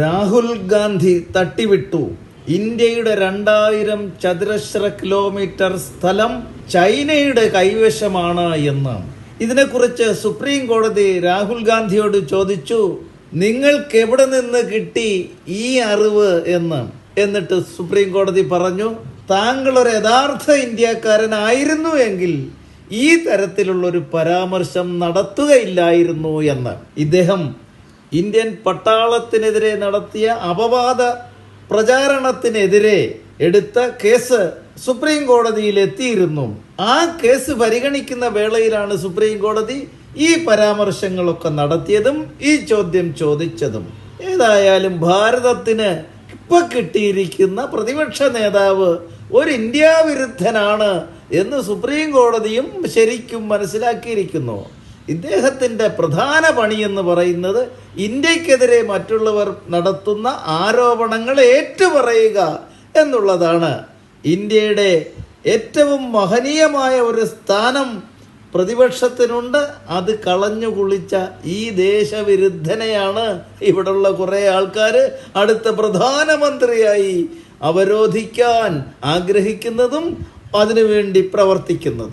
രാഹുൽ ഗാന്ധി തട്ടിവിട്ടു. ഇന്ത്യയുടെ രണ്ടായിരം ചതുരശ്ര കിലോമീറ്റർ സ്ഥലം ചൈനയുടെ കൈവശമാണ് എന്ന്. ഇതിനെക്കുറിച്ച് സുപ്രീം കോടതി രാഹുൽ ഗാന്ധിയോട് ചോദിച്ചു നിങ്ങൾക്ക് എവിടെ നിന്ന് കിട്ടി ഈ അറിവ് എന്ന്? എന്നിട്ട് സുപ്രീം കോടതി പറഞ്ഞു താങ്കൾ ഒരു യഥാർത്ഥ ഇന്ത്യക്കാരനായിരുന്നു എങ്കിൽ ഈ തരത്തിലുള്ള ഒരു പരാമർശം നടത്തുകയില്ലായിരുന്നു എന്ന്. ഇദ്ദേഹം ഇന്ത്യൻ പട്ടാളത്തിനെതിരെ നടത്തിയ അപവാദ പ്രചാരണത്തിനെതിരെ എടുത്ത കേസ് സുപ്രീം കോടതിയിൽ എത്തിയിരുന്നു. ആ കേസ് പരിഗണിക്കുന്ന വേളയിലാണ് സുപ്രീം കോടതി ഈ പരാമർശങ്ങളൊക്കെ നടത്തിയതും ഈ ചോദ്യം ചോദിച്ചതും. ഏതായാലും ഭാരതത്തിന് ഇപ്പൊ കിട്ടിയിരിക്കുന്ന പ്രതിപക്ഷ നേതാവ് ഒരു ഇന്ത്യാ വിരുദ്ധനാണ് എന്ന് സുപ്രീം കോടതിയും ശരിക്കും മനസ്സിലാക്കിയിരിക്കുന്നു. ഇദ്ദേഹത്തിന്റെ പ്രധാന പണി എന്ന് പറയുന്നത് ഇന്ത്യക്കെതിരെ മറ്റുള്ളവർ നടത്തുന്ന ആരോപണങ്ങൾ ഏറ്റുപറയുക എന്നുള്ളതാണ്. ഇന്ത്യയുടെ ഏറ്റവും മഹനീയമായ ഒരു സ്ഥാനം പ്രതിപക്ഷത്തിനുണ്ട്. അത് കളഞ്ഞു കുളിച്ച ഈ ദേശവിരുദ്ധനെയാണ് ഇവിടുള്ള കുറേ ആൾക്കാർ അടുത്ത പ്രധാനമന്ത്രിയായി അവരോധിക്കാൻ ആഗ്രഹിക്കുന്നതും അതിനുവേണ്ടി പ്രവർത്തിക്കുന്നതും.